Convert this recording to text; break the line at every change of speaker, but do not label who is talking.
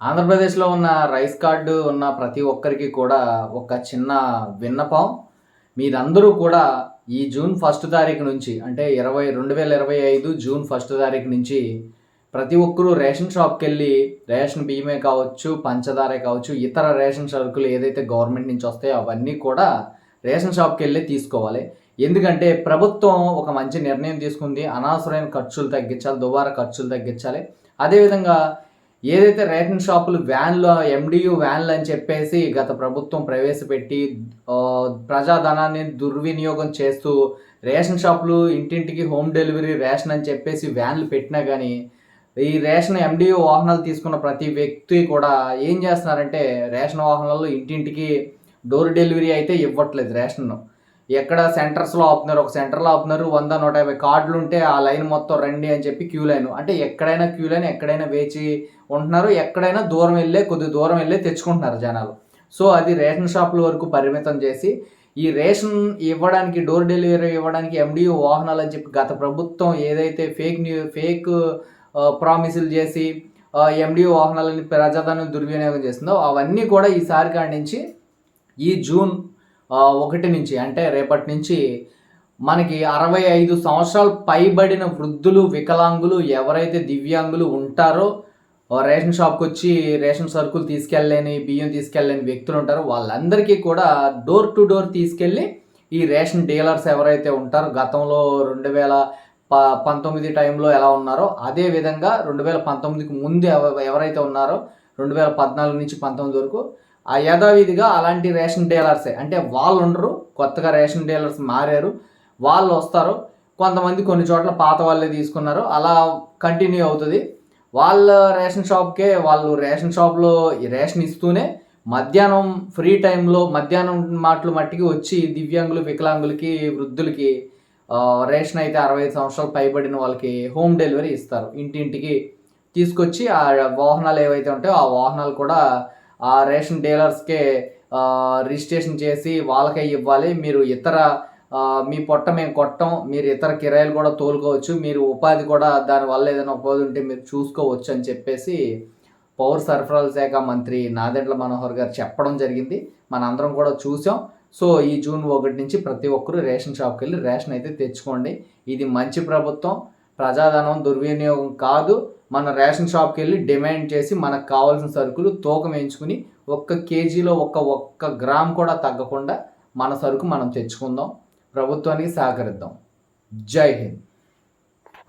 ఆంధ్రప్రదేశ్లో ఉన్న rice card ఉన్న ప్రతి ఒక్కరికి కూడా ఒక చిన్న విన్నపం. మీరందరూ కూడా ఈ జూన్ ఫస్ట్ తారీఖు నుంచి అంటే ఇరవై రెండు వేల ఇరవై ఐదు జూన్ ఫస్ట్ తారీఖు నుంచి ప్రతి ఒక్కరూ రేషన్ షాప్కి వెళ్ళి రేషన్ బియ్యమే కావచ్చు పంచదారే కావచ్చు ఇతర రేషన్ సరుకులు ఏదైతే గవర్నమెంట్ నుంచి వస్తాయో అవన్నీ కూడా రేషన్ షాప్కి వెళ్ళి తీసుకోవాలి. ఎందుకంటే ప్రభుత్వం ఒక మంచి నిర్ణయం తీసుకుంది. అనవసరమైన ఖర్చులు తగ్గించాలి దుబారా ఖర్చులు తగ్గించాలి. అదేవిధంగా ఏదైతే రేషన్ షాపులు వ్యాన్లు ఎండియు వ్యాన్లు అని చెప్పేసి గత ప్రభుత్వం ప్రవేశపెట్టి ప్రజాధనాన్ని దుర్వినియోగం చేస్తూ రేషన్ షాపులు ఇంటింటికి హోమ్ డెలివరీ రేషన్ అని చెప్పేసి వ్యాన్లు పెట్టినా కానీ ఈ రేషన్ ఎండియు వాహనాలు తీసుకున్న ప్రతి వ్యక్తి కూడా ఏం చేస్తున్నారంటే రేషన్ వాహనాలు ఇంటింటికి డోర్ డెలివరీ అయితే ఇవ్వట్లేదు రేషన్ను. ఎక్కడ సెంటర్స్లో ఆపుతున్నారు? ఒక సెంటర్లో ఆపుతున్నారు వంద నూట యాభై కార్డులు ఉంటే ఆ లైన్ మొత్తం రండి అని చెప్పి క్యూ లైన్. అంటే ఎక్కడైనా క్యూ లైన్ ఎక్కడైనా వేచి ఉంటున్నారు ఎక్కడైనా దూరం వెళ్ళే కొద్ది దూరం వెళ్ళే తెచ్చుకుంటున్నారు జనాలు. సో అది రేషన్ షాపుల వరకు పరిమితం చేసి ఈ రేషన్ ఇవ్వడానికి డోర్ డెలివరీ ఇవ్వడానికి ఎండిఓ వాహనాలు అని చెప్పి గత ప్రభుత్వం ఏదైతే ఫేక్ న్యూ ఫేక్ ప్రామిసులు చేసి ఎండిఓ వాహనాలని ప్రజాధనం దుర్వినియోగం చేస్తుందో అవన్నీ కూడా ఈసారి కాడి నుంచి ఈ జూన్ ఒకటి నుంచి అంటే రేపటి నుంచి మనకి అరవై ఐదు సంవత్సరాలు పైబడిన వృద్ధులు వికలాంగులు ఎవరైతే దివ్యాంగులు ఉంటారో రేషన్ షాప్కి వచ్చి రేషన్ సరుకులు తీసుకెళ్ళలేని బియ్యం తీసుకెళ్ళలేని వ్యక్తులు ఉంటారో వాళ్ళందరికీ కూడా డోర్ టు డోర్ తీసుకెళ్ళి ఈ రేషన్ డీలర్స్ ఎవరైతే ఉంటారో గతంలో రెండు వేల ప పంతొమ్మిది టైంలో ఎలా ఉన్నారో అదే విధంగా రెండు వేల పంతొమ్మిదికి ముందు ఎవ- ఎవరైతే ఉన్నారో రెండు వేల పద్నాలుగు నుంచి పంతొమ్మిది వరకు ఆ యథావిధిగా అలాంటి రేషన్ డీలర్సే. అంటే వాళ్ళు ఉండరు కొత్తగా రేషన్ డీలర్స్ మారారు వాళ్ళు వస్తారు కొంతమంది కొన్ని చోట్ల పాత వాళ్ళే తీసుకున్నారు అలా కంటిన్యూ అవుతుంది. వాళ్ళ రేషన్ షాప్కే వాళ్ళు రేషన్ షాప్లో రేషన్ ఇస్తూనే మధ్యాహ్నం ఫ్రీ టైంలో మధ్యాహ్నం మాటలు మట్టికి వచ్చి దివ్యాంగులు వికలాంగులకి వృద్ధులకి రేషన్ అయితే అరవై ఐదు సంవత్సరాలు పైబడిన వాళ్ళకి హోమ్ డెలివరీ ఇస్తారు. ఇంటింటికి తీసుకొచ్చి ఆ వాహనాలు ఏవైతే ఉంటాయో ఆ వాహనాలు కూడా ఆ రేషన్ డీలర్స్కే రిజిస్ట్రేషన్ చేసి వాళ్ళకే ఇవ్వాలి. మీరు ఇతర మీ పొట్ట మేము కొట్టం. మీరు ఇతర కిరాయిలు కూడా తోలుకోవచ్చు. మీరు ఉపాధి కూడా దానివల్ల ఏదైనా ఉపాధి ఉంటే మీరు చూసుకోవచ్చు అని చెప్పేసి పౌర సరఫరాల శాఖ మంత్రి నాదెండ్ల మనోహర్ గారు చెప్పడం జరిగింది. మనందరం కూడా చూసాం. సో ఈ జూన్ ఒకటి నుంచి ప్రతి ఒక్కరూ రేషన్ షాప్కి వెళ్ళి రేషన్ అయితే తెచ్చుకోండి. ఇది మంచి ప్రభుత్వం. ప్రజాధనం దుర్వినియోగం కాదు. మన రేషన్ షాప్కి వెళ్ళి డిమాండ్ చేసి మనకు కావాల్సిన సరుకులు తూకం వేయించుకుని ఒక్క కేజీలో ఒక్క ఒక్క గ్రామ్ కూడా తగ్గకుండా మన సరుకు మనం తెచ్చుకుందాం. ప్రభుత్వానికి సహకరిద్దాం. జై హింద్.